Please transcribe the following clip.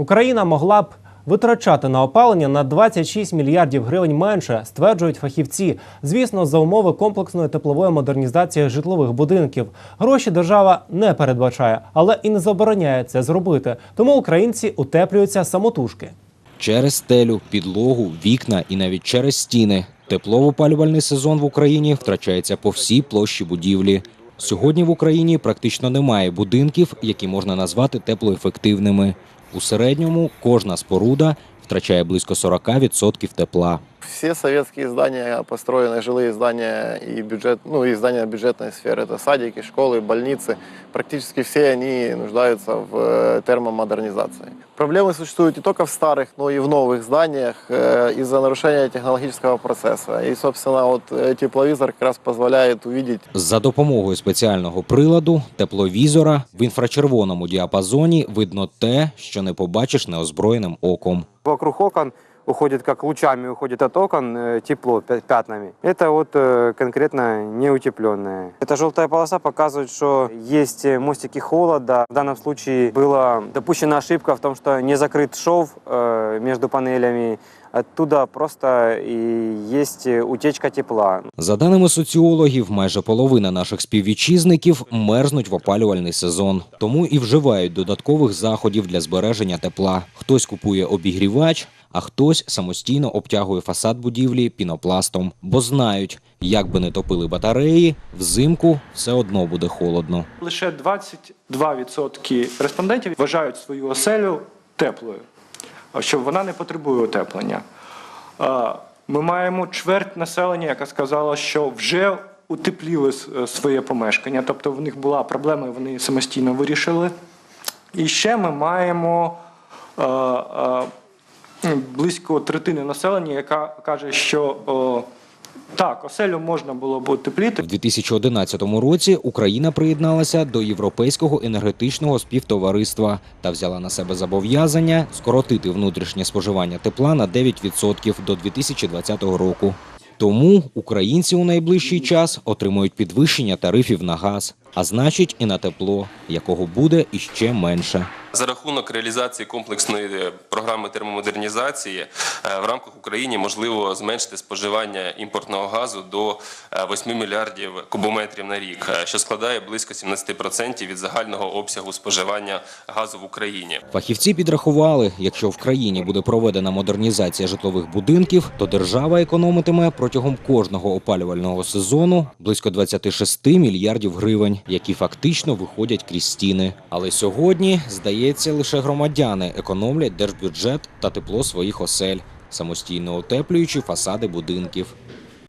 Україна могла б витрачати на опалення на 26 мільярдів гривень менше, стверджують фахівці. Звісно, за умови комплексної теплової модернізації житлових будинків. Гроші держава не передбачає, але і не забороняє це зробити. Тому українці утеплюються самотужки. Через стелю, підлогу, вікна і навіть через стіни. Теплово-опалювальний сезон в Україні втрачається по всій площі будівлі. Сьогодні в Україні практично немає будинків, які можна назвати теплоефективними. У середньому кожна споруда втрачає близько 40% тепла. Все советские здания, построенные жилые здания и бюджет, ну и здания бюджетной сферы, это садики, школы, больницы, практически все они нуждаются в э, термомодернизации. Проблемы существуют не только в старых, но и в новых зданиях э, из-за нарушения технологического процесса. И, собственно, вот э, тепловизор как раз позволяет увидеть За допомогою спеціального приладу тепловізора в інфрачервоному діапазоні видно те, що не побачиш неозброєним оком. Вокруг окон уходит, как лучами уходит от окон э, тепло пя- пятнами. Это вот э, конкретно неутепленное. Эта желтая полоса показывает, что есть э, мостики холода. В данном случае была допущена ошибка в том, что не закрыт шов э, между панелями. Оттуда просто и есть э, утечка тепла. За даними соціологів, майже половина наших співвітчизників мерзнуть в опалювальний сезон, тому і вживають додаткових заходів для збереження тепла. Хтось купує обігрівач, а хтось самостійно обтягує фасад будівлі пінопластом, бо знають, як би не топили батареї, взимку все одно буде холодно. Лише 22% респондентів вважають свою оселю теплою, що вона не потребує утеплення. Ми маємо чверть населення, яка сказала, що вже утепліли е, своє помешкання, тобто в них була проблема, вони самостійно вирішили. І ще ми маємо е, е, близько третини населення, яка каже, що о, так, оселю можна було б утепліти. В 2011 році Україна приєдналася до Європейського енергетичного співтовариства та взяла на себе зобов'язання скоротити внутрішнє споживання тепла на 9% до 2020 року. Тому українці у найближчий час отримують підвищення тарифів на газ, а значить і на тепло, якого буде іще менше. За рахунок реалізації комплексної е, програми термомодернізації е, в рамках України можливо зменшити споживання імпортного газу до е, 8 мільярдів кубометрів на рік, е, що складає близько 17% від загального обсягу споживання газу в Україні. Фахівці підрахували, якщо в країні буде проведена модернізація житлових будинків, то держава економитиме протягом кожного опалювального сезону близько 26 мільярдів гривень, які фактично виходять крізь стіни. Але сьогодні, здається, лише громадяни економлять держбюджет та тепло своїх осель, самостійно утеплюючи фасади будинків.